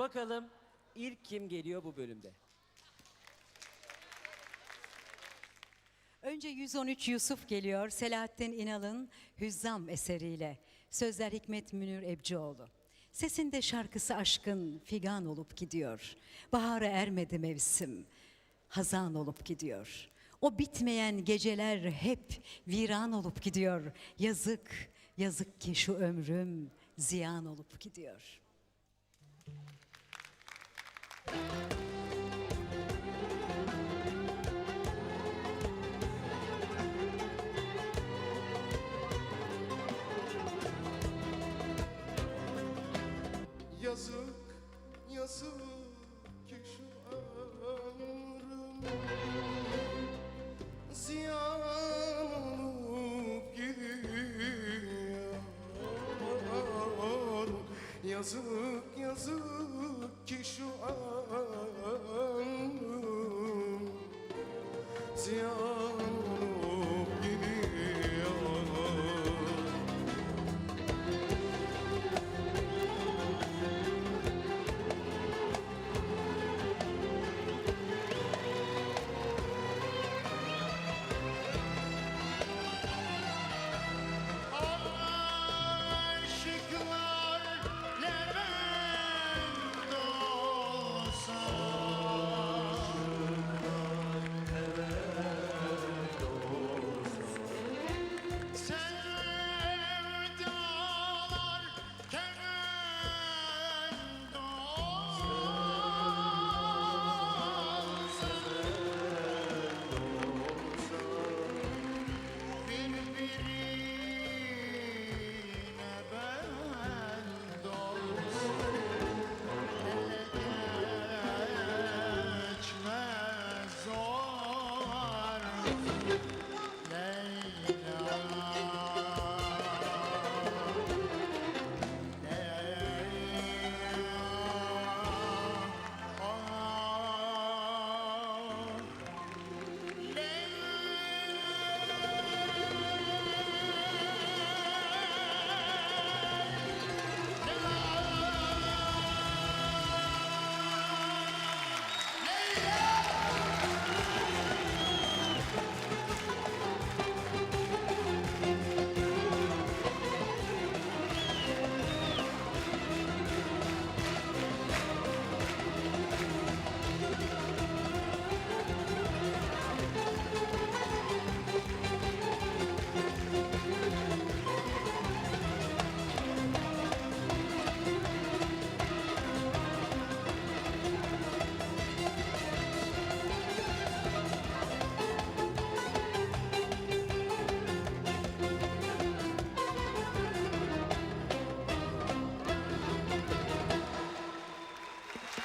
Bakalım ilk kim geliyor bu bölümde? Önce 113 Yusuf geliyor Selahattin İnal'ın Hüzzam eseriyle. Sözler Hikmet Münir Ebcioğlu. Sesinde şarkısı aşkın figan olup gidiyor. Bahara ermedi mevsim, hazan olup gidiyor. O bitmeyen geceler hep viran olup gidiyor. Yazık, yazık ki şu ömrüm ziyan olup gidiyor. Yazık, yazık ki şu ömrüm Ziyan olup Yazık, Ziyan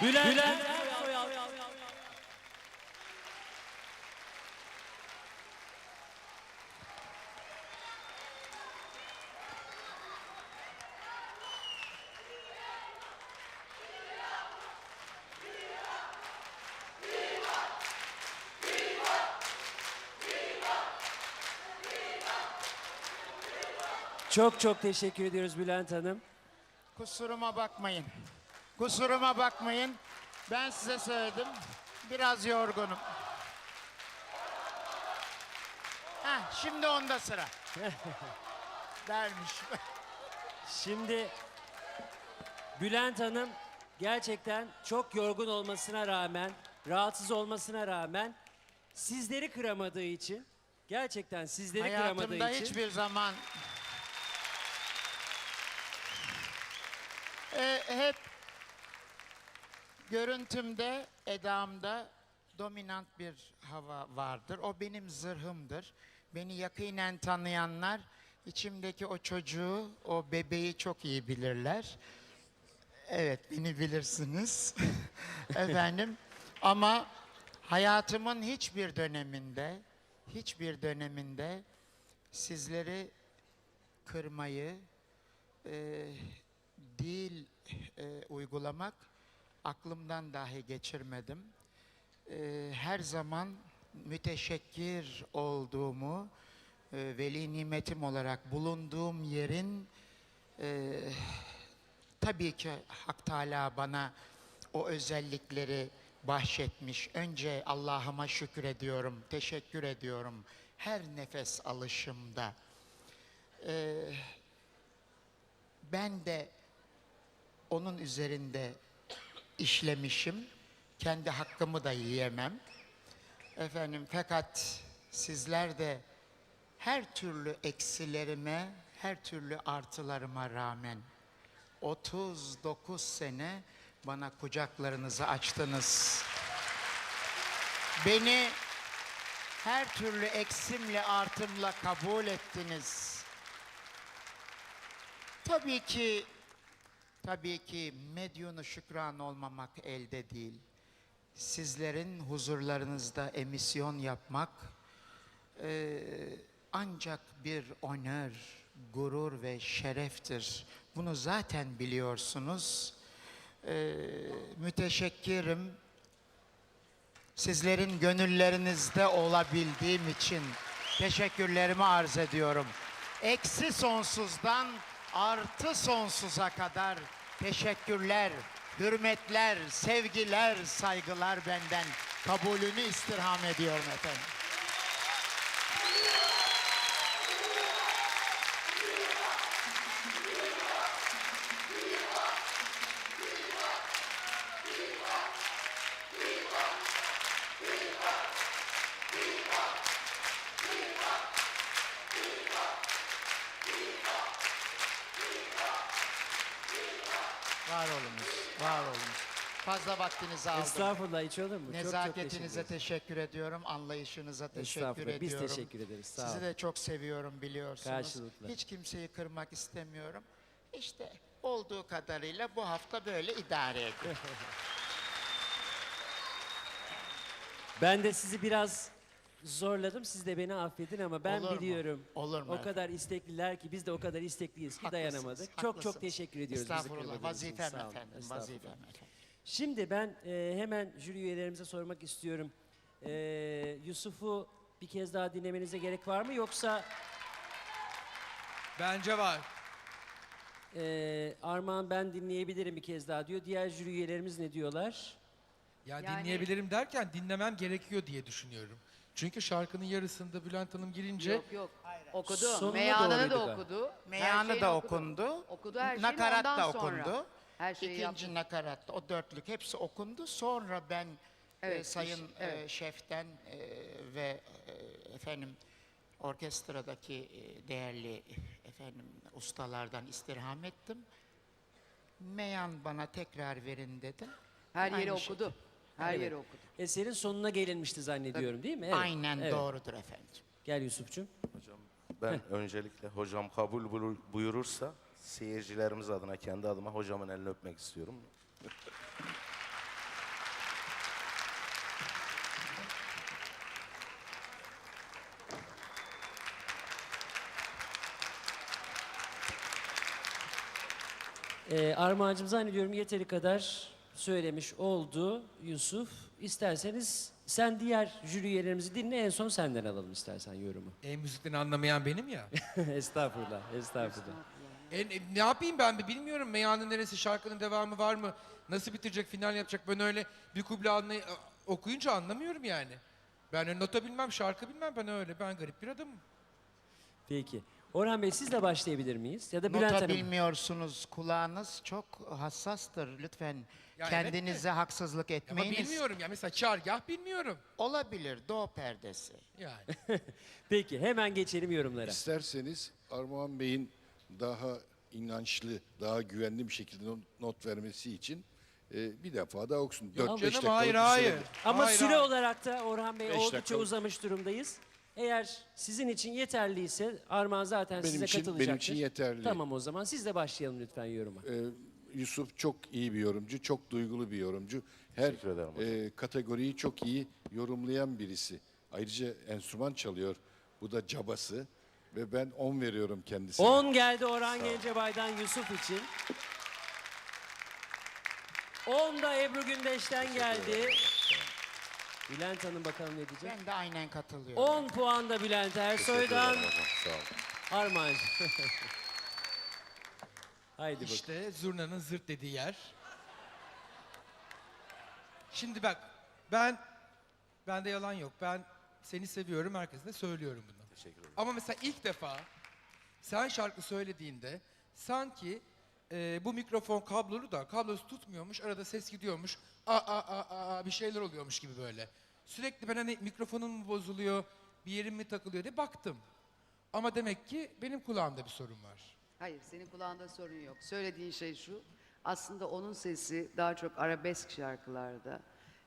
Bülent, Bülent Soyal. Çok çok teşekkür ediyoruz Bülent Hanım. Kusuruma bakmayın. Kusuruma bakmayın. Ben size söyledim. Biraz yorgunum. Heh, şimdi onda sıra. Dermiş. Şimdi Bülent Hanım gerçekten çok yorgun olmasına rağmen, rahatsız olmasına rağmen sizleri kıramadığı için, gerçekten sizleri kıramadığı Hayatımda için hiçbir zaman Ee, hep görüntümde, edamda dominant bir hava vardır. O benim zırhımdır. Beni yakinen tanıyanlar içimdeki o çocuğu, o bebeği çok iyi bilirler. Evet, beni bilirsiniz. Efendim. Ama hayatımın hiçbir döneminde, hiçbir döneminde sizleri kırmayı, e, değil e, uygulamak aklımdan dahi geçirmedim. E, her zaman müteşekkir olduğumu, e, veli nimetim olarak bulunduğum yerin e, tabii ki Hak Teala bana o özellikleri bahşetmiş. Önce Allah'ıma şükür ediyorum, teşekkür ediyorum her nefes alışımda. Ee, ben de onun üzerinde işlemişim. Kendi hakkımı da yiyemem. Efendim fakat sizler de her türlü eksilerime, her türlü artılarıma rağmen 39 sene bana kucaklarınızı açtınız. Beni her türlü eksimle artımla kabul ettiniz. Tabii ki tabii ki medyunu şükran olmamak elde değil. Sizlerin huzurlarınızda emisyon yapmak eee, ancak bir onör, gurur ve şereftir. Bunu zaten biliyorsunuz. Eee, müteşekkirim. Sizlerin gönüllerinizde olabildiğim için teşekkürlerimi arz ediyorum. Eksi sonsuzdan artı sonsuza kadar teşekkürler, hürmetler, sevgiler, saygılar benden. Kabulünü istirham ediyorum efendim. Fazla vaktinizi aldım. Estağfurullah hiç olur mu? Çok çok Nezaketinize teşekkür ediyorum, anlayışınıza teşekkür Estağfurullah. Biz ediyorum. teşekkür ederiz. Sağ Sizi de çok seviyorum biliyorsunuz. Karşılıklı. Hiç kimseyi kırmak istemiyorum. İşte olduğu kadarıyla bu hafta böyle idare edin. Ben de sizi biraz zorladım. Siz de beni affedin ama ben Olur mu? biliyorum. Olur mu O kadar istekliler ki biz de o kadar istekliyiz ki Haklısınız, dayanamadık. Çok çok haklısınız. teşekkür ediyoruz. Estağfurullah, vazifem efendim, vazifem efendim. Şimdi ben e, hemen jüri üyelerimize sormak istiyorum. E, Yusuf'u bir kez daha dinlemenize gerek var mı yoksa Bence var. e, Armağan ben dinleyebilirim bir kez daha diyor. Diğer jüri üyelerimiz ne diyorlar? Ya Yani- dinleyebilirim derken dinlemem gerekiyor diye düşünüyorum. Çünkü şarkının yarısında Bülent Hanım girince Yok yok. Okudu. Sonuna Meyanını doğruydu da galiba. okudu. her Meyanı şeyini da okundu. Okudu her şeyini Nakarat ondan da sonra. okundu. Her şeyi İkinci yaptı. nakaratta o dörtlük hepsi okundu. Sonra ben e, Evet, sayın iş- evet. e, şeften e, ve e, efendim orkestradaki e, değerli efendim ustalardan istirham ettim. Meyan bana tekrar verin dedim. Her yeri Aynı okudu. Her Evet. yeri okudu. Eserin sonuna gelinmişti zannediyorum değil mi? Evet. Aynen Evet. doğrudur efendim. Gel Yusuf'cum. Hocam ben öncelikle hocam kabul buyur- buyurursa seyircilerimiz adına kendi adıma hocamın elini öpmek istiyorum. Ee, Armağan'cığım zannediyorum yeteri kadar söylemiş oldu Yusuf. İsterseniz sen diğer jüri üyelerimizi dinle en son senden alalım istersen yorumu. e, müzikten anlamayan benim ya. estağfurullah, estağfurullah. E, ne yapayım ben bilmiyorum. Meyanın neresi, şarkının devamı var mı? Nasıl bitirecek, final yapacak? Ben öyle bir kuble anlay- okuyunca anlamıyorum yani. Ben öyle nota bilmem, şarkı bilmem. Ben öyle, ben garip bir adamım. Peki. Orhan Bey sizle başlayabilir miyiz? Ya da Bülent Nota Hanım. bilmiyorsunuz. Kulağınız çok hassastır. Lütfen Ya kendinize haksızlık Ama etmeyiniz. bilmiyorum ya. Mesela çargah bilmiyorum. Olabilir. Doğu perdesi. Yani. Peki hemen geçelim yorumlara. İsterseniz Armağan Bey'in daha inançlı, daha güvenli bir şekilde not- vermesi için e, bir defa daha okusun. 4-5 Canım dakikalık hayır bir hayır. süredir. Ama Hayır, süre hayır. olarak da Orhan Bey Beş oldukça uzamış durumdayız. Eğer sizin için yeterliyse Armağan zaten Benim size için- benim katılacaktır. için yeterli. Tamam o zaman siz de başlayalım lütfen yoruma. E, Yusuf çok iyi bir yorumcu, çok duygulu bir yorumcu. Her Teşekkür ederim hocam. e, kategoriyi çok iyi yorumlayan birisi. Ayrıca enstrüman çalıyor. Bu da cabası ve ben 10 veriyorum kendisine. 10 geldi Orhan Gencebay'dan Yusuf için. 10 da Ebru Gündeş'ten geldi. Bülent Hanım bakalım ne diyecek? Ben de aynen katılıyorum. 10 puan da Bülent Ersoy'dan Sağ. Armağan. Haydi bakalım. İşte zurnanın zırt dediği yer. Şimdi bak ben bende yalan yok. Ben seni seviyorum herkese de söylüyorum bunu. Teşekkür ederim. Ama mesela ilk defa sen şarkı söylediğinde sanki e, bu mikrofon kablolu da kablosu tutmuyormuş. Arada ses gidiyormuş. Aa, aa, aa, aa, bir şeyler oluyormuş gibi böyle. Sürekli ben hani mikrofonum mu bozuluyor, bir yerim mi takılıyor diye baktım. Ama demek ki benim kulağımda bir sorun var. Hayır, senin kulağında sorun yok. Söylediğin şey şu, aslında onun sesi daha çok arabesk şarkılarda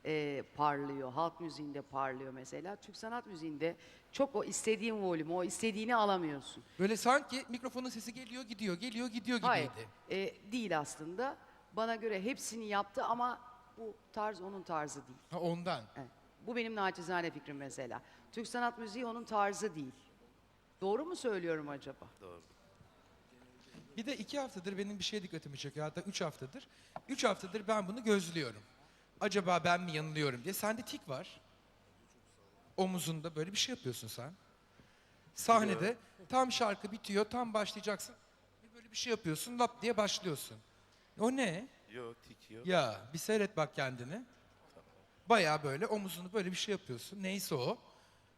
eee, parlıyor. Halk müziğinde parlıyor mesela. Türk sanat müziğinde çok o istediğin volüm, o istediğini alamıyorsun. Böyle sanki mikrofonun sesi geliyor gidiyor, geliyor gidiyor Hayır, gibiydi. eee, değil aslında. Bana göre hepsini yaptı ama bu tarz onun tarzı değil. Ha ondan. Evet. Bu benim naçizane fikrim mesela. Türk sanat müziği onun tarzı değil. Doğru mu söylüyorum acaba? Bir de iki haftadır benim bir şey dikkatimi çekiyor. Hatta üç haftadır. Üç haftadır ben bunu gözlüyorum. Acaba ben mi yanılıyorum diye. Sende tik var. Omuzunda böyle bir şey yapıyorsun sen. Sahnede tam şarkı bitiyor, tam başlayacaksın. Böyle bir şey yapıyorsun, lap diye başlıyorsun. O ne? Yok tik yok. Ya bir seyret bak kendini. Baya böyle omuzunu böyle bir şey yapıyorsun. Neyse o.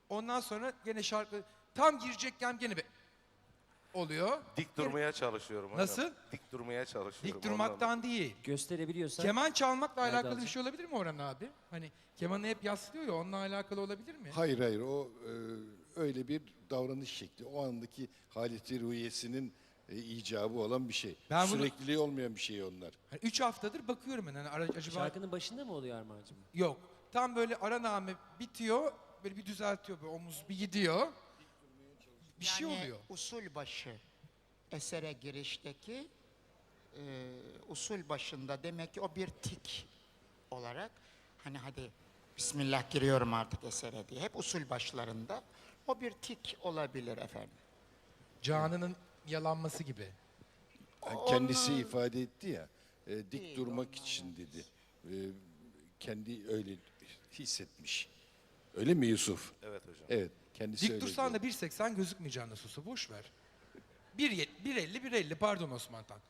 Ondan sonra gene şarkı tam girecekken gene bir oluyor. Dik durmaya çalışıyorum hocam. Nasıl? Dik durmaya çalışıyorum. Dik ondan durmaktan değil. Gösterebiliyorsan. Keman çalmakla Nerede alakalı bir şey olabilir mi Orhan abi? Hani kemanı hep yaslıyor ya onunla alakalı olabilir mi? Hayır hayır o e, öyle bir davranış şekli. O andaki haleti ruhiyesinin e, icabı olan bir şey. Ben bunu- Sürekliliği olmayan bir şey onlar. Hani üç haftadır bakıyorum ben hani ara- acaba Şarkının başında mı oluyor Armağan'cığım? yok. Tam böyle ara name bitiyor böyle bir düzeltiyor böyle omuz bir gidiyor. Bir şey Yani oluyor. usul başı esere girişteki e, usul başında demek ki o bir tik olarak hani hadi Bismillah giriyorum artık esere diye. Hep usul başlarında o bir tik olabilir efendim. Canının yalanması gibi. Yani kendisi ifade etti ya, e, dik durmak için dedi. E, kendi öyle hissetmiş. Öyle mi Yusuf? Evet hocam. Evet, kendisi Dik dursan diyor. da 1.80 gözükmeyeceksin nasılsa boş ver. 1.70 1.50 1.50 pardon Osman Tan.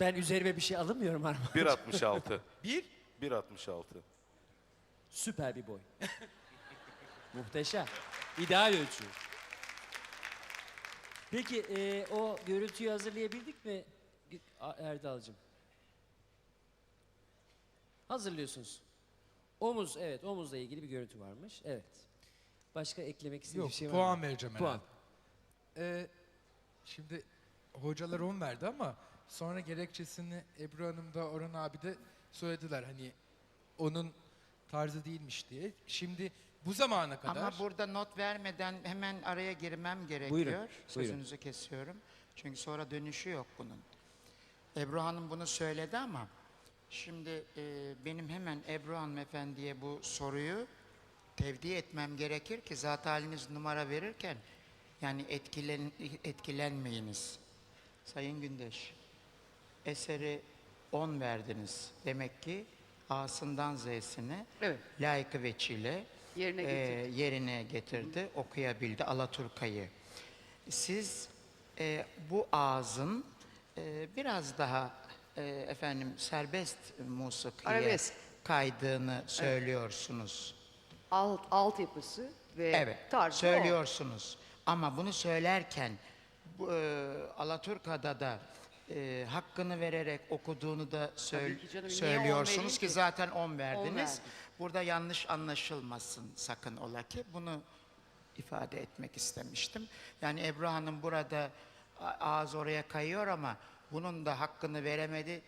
Ben üzerime bir şey alamıyorum Armağan. 1.66. 1 1.66. Süper bir boy. Muhteşem. İdeal ölçü. Peki e, o görüntüyü hazırlayabildik mi Erdal'cığım? Hazırlıyorsunuz. Omuz, evet omuzla ilgili bir görüntü varmış. Evet. Başka eklemek istediğiniz Yok bir şey var puan mı? vereceğim Puan. herhalde. Ee, şimdi hocalar 10 verdi ama sonra gerekçesini Ebru Hanım da Orhan abi de söylediler hani onun tarzı değilmiş diye. Şimdi bu zamana kadar Ama burada not vermeden hemen araya girmem gerekiyor. Buyurun, buyurun. Sözünüzü kesiyorum. Çünkü sonra dönüşü yok bunun. Ebru Hanım bunu söyledi ama şimdi e, benim hemen Ebru Hanımefendiye bu soruyu tevdi etmem gerekir ki zat haliniz numara verirken yani etkilen, etkilenmeyiniz. Sayın Gündeş, eseri 10 verdiniz. Demek ki A'sından Z'sine Evet. layıkı veçile Yerine e, getirdi. yerine getirdi, okuyabildi Alaturka'yı. Siz e, bu ağzın e, biraz daha e, efendim serbest musikiye Arabesk. kaydığını söylüyorsunuz. Alt, altyapısı ve Evet, tarzı o. söylüyorsunuz. Ama bunu söylerken bu, e, Alaturka'da da e, hakkını vererek okuduğunu da söyle- ki canım, söylüyorsunuz ki ki? zaten 10 verdiniz. verdim. Burada yanlış anlaşılmasın sakın ola ki. Bunu ifade etmek istemiştim. Yani Ebru Hanım burada ağız oraya kayıyor ama bunun da hakkını veremedi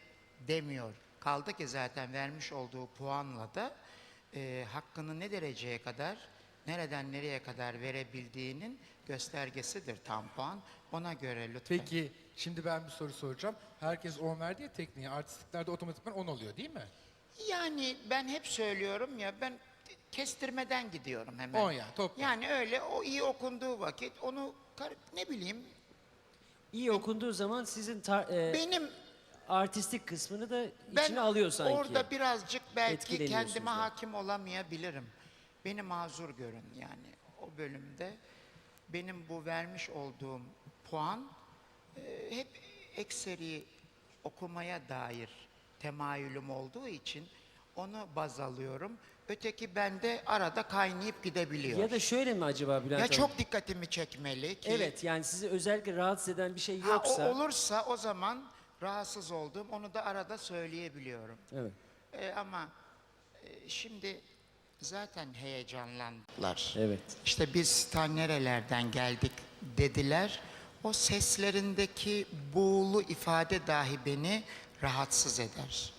demiyor. Kaldı ki zaten vermiş olduğu puanla da e, hakkını ne dereceye kadar, nereden nereye kadar verebildiğinin göstergesidir tam puan. Ona göre lütfen. Peki şimdi ben bir soru soracağım. Herkes 10 verdi ya tekniğe. Artistliklerde otomatikman 10 oluyor değil mi? Yani ben hep söylüyorum ya ben kestirmeden gidiyorum hemen. On yani, toplam. Yani öyle o iyi okunduğu vakit onu kar- ne bileyim İyi okunduğu zaman sizin tar- e, benim artistik kısmını da ben içine alıyor sanki. orada birazcık belki Etkileniyorsunuz kendime yani. hakim olamayabilirim. Beni mazur görün yani o bölümde. Benim bu vermiş olduğum puan e, hep ekseri okumaya dair temayülüm olduğu için onu baz alıyorum. Öteki bende arada kaynayıp gidebiliyor. Ya da şöyle mi acaba Bülent Ya Hanım? çok dikkatimi çekmeli ki. Evet yani sizi özellikle rahatsız eden bir şey Ha, o yoksa. olursa o zaman rahatsız olduğum onu da arada söyleyebiliyorum. Evet. E, ama e, şimdi zaten heyecanlandılar. Evet. İşte biz ta nerelerden geldik dediler. O seslerindeki buğulu ifade dahi beni rahatsız eder.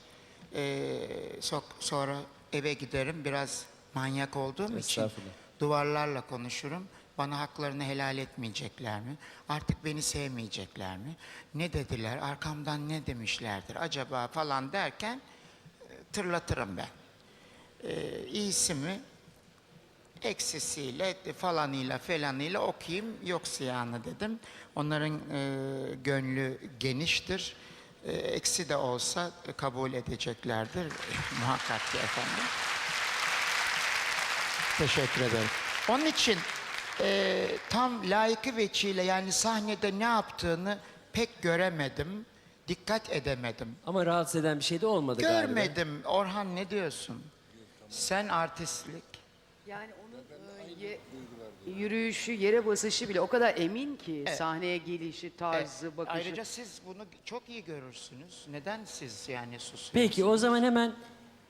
Ee, so- sonra eve giderim biraz manyak olduğum için Estağfurullah. duvarlarla konuşurum. Bana haklarını helal etmeyecekler mi? Artık beni sevmeyecekler mi? Ne dediler? Arkamdan ne demişlerdir acaba falan derken e, tırlatırım ben. Ee, iyisi mi? eksisiyle falanıyla falanıyla okuyayım yok ziyanı dedim. Onların e, gönlü geniştir. E, eksi de olsa kabul edeceklerdir muhakkak ki efendim. Teşekkür ederim. Onun için e, tam layıkı veçiyle yani sahnede ne yaptığını pek göremedim. Dikkat edemedim. Ama rahatsız eden bir şey de olmadı galiba. Görmedim. Orhan ne diyorsun? Sen artistlik. Yani onun e, ye- yürüyüşü, yere basışı bile o kadar emin ki sahneye gelişi, tarzı, bakışı. Ayrıca siz bunu çok iyi görürsünüz. Neden siz yani susuyorsunuz? Peki o zaman hemen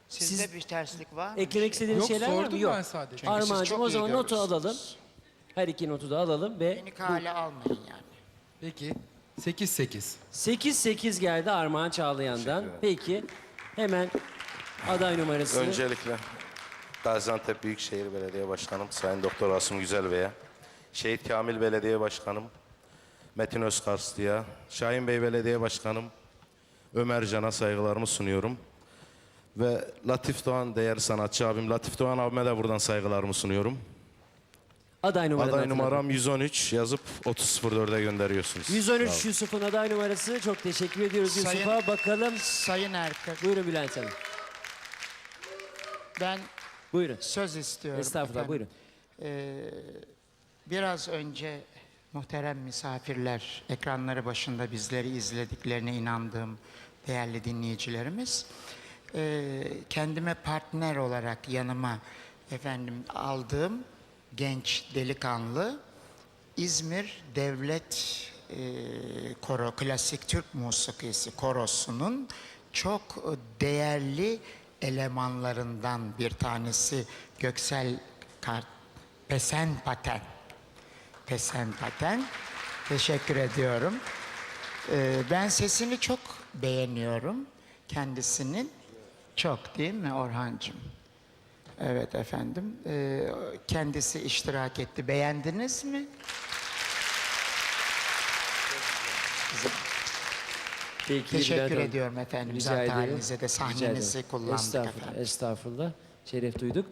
Sizde siz bir terslik var mı? eklemek istediğiniz Yok, şeyler var mı? sordum Yok. ben sadece. Çünkü siz Armağan'cığım çok o iyi zaman notu görürsünüz. alalım. Her iki notu da alalım ve Beni kale almayın yani. Peki 8-8. 8-8 geldi Armağan Çağlayan'dan. Peki hemen aday numarası. Öncelikle Gaziantep Büyükşehir Belediye Başkanım Sayın Doktor Asım Güzel Bey'e, Şehit Kamil Belediye Başkanım Metin Özkarslı'ya, Şahin Bey Belediye Başkanım Ömer Can'a saygılarımı sunuyorum. Ve Latif Doğan değerli sanatçı abim Latif Doğan abime de buradan saygılarımı sunuyorum. Aday Aday numaram 113 yazıp 3004'e gönderiyorsunuz. 113 Yusuf'un aday numarası. Çok teşekkür ediyoruz Sayın- Yusuf'a. Bakalım. Sayın Erkır, Buyurun Bülent Hanım. ben Buyurun. söz istiyorum. Estağfurullah efendim. buyurun. Ee, biraz önce muhterem misafirler, ekranları başında bizleri izlediklerine inandığım değerli dinleyicilerimiz, ee, kendime partner olarak yanıma efendim aldığım genç delikanlı İzmir Devlet e, Koro, Klasik Türk Musikisi Korosu'nun çok e, değerli elemanlarından bir tanesi Göksel Kart, Pesen Paten. Pesen Paten. Teşekkür ediyorum. Ee, ben sesini çok beğeniyorum kendisinin. Çok değil mi Orhancığım? Evet efendim. Ee, kendisi iştirak etti. Beğendiniz mi? Peki, Teşekkür ediyorum efendim. Rica Zaten ederim. halinize de Rica sahnenizi kullandık Estağfurullah, efendim. Estağfurullah. Şeref duyduk.